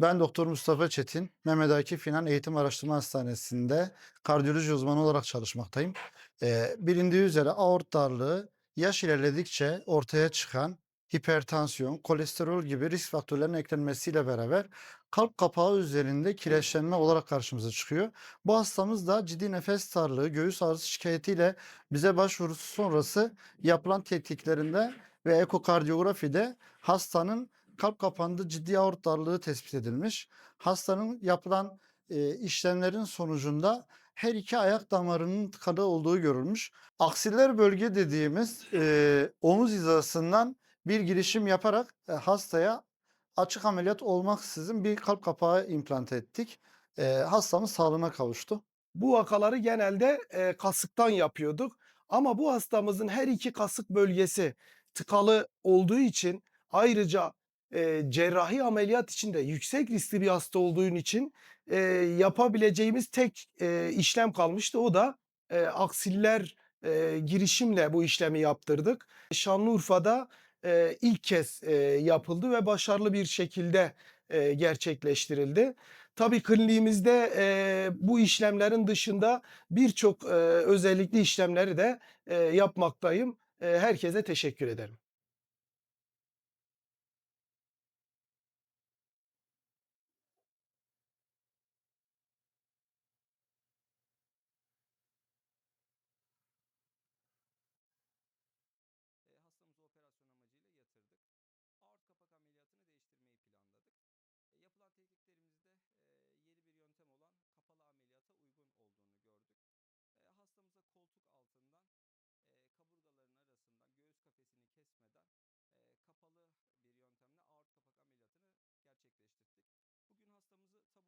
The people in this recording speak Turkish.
Ben Doktor Mustafa Çetin, Mehmet Akif İnan Eğitim Araştırma Hastanesi'nde kardiyoloji uzmanı olarak çalışmaktayım. Ee, bilindiği üzere aort darlığı yaş ilerledikçe ortaya çıkan hipertansiyon, kolesterol gibi risk faktörlerinin eklenmesiyle beraber kalp kapağı üzerinde kireçlenme olarak karşımıza çıkıyor. Bu hastamız da ciddi nefes darlığı, göğüs ağrısı şikayetiyle bize başvurusu sonrası yapılan tetkiklerinde ve ekokardiyografide hastanın kalp kapağında ciddi aort darlığı tespit edilmiş. Hastanın yapılan e, işlemlerin sonucunda her iki ayak damarının tıkalı olduğu görülmüş. Aksiller bölge dediğimiz e, omuz hizasından bir girişim yaparak e, hastaya açık ameliyat olmaksızın bir kalp kapağı implant ettik. E, hastamız sağlığına kavuştu. Bu vakaları genelde e, kasıktan yapıyorduk. Ama bu hastamızın her iki kasık bölgesi tıkalı olduğu için ayrıca e, cerrahi ameliyat için de yüksek riskli bir hasta olduğu için e, yapabileceğimiz tek e, işlem kalmıştı. O da e, aksiller e, girişimle bu işlemi yaptırdık. Şanlıurfa'da e, ilk kez e, yapıldı ve başarılı bir şekilde e, gerçekleştirildi. Tabii kliniğimizde e, bu işlemlerin dışında birçok e, özellikli işlemleri de e, yapmaktayım. E, herkese teşekkür ederim. arttırdık. Aort kapak ameliyatını değiştirmeyi planladık. E, yapılan tetkiklerimizde e, yeni bir yöntem olan kapalı ameliyata uygun olduğunu gördük. E, hastamıza koltuk altından kaburgaların arasından göğüs kafesini kesmeden kapalı bir yöntemle aort kapak ameliyatını gerçekleştirdik. Bugün hastamızı taburcu ediyoruz.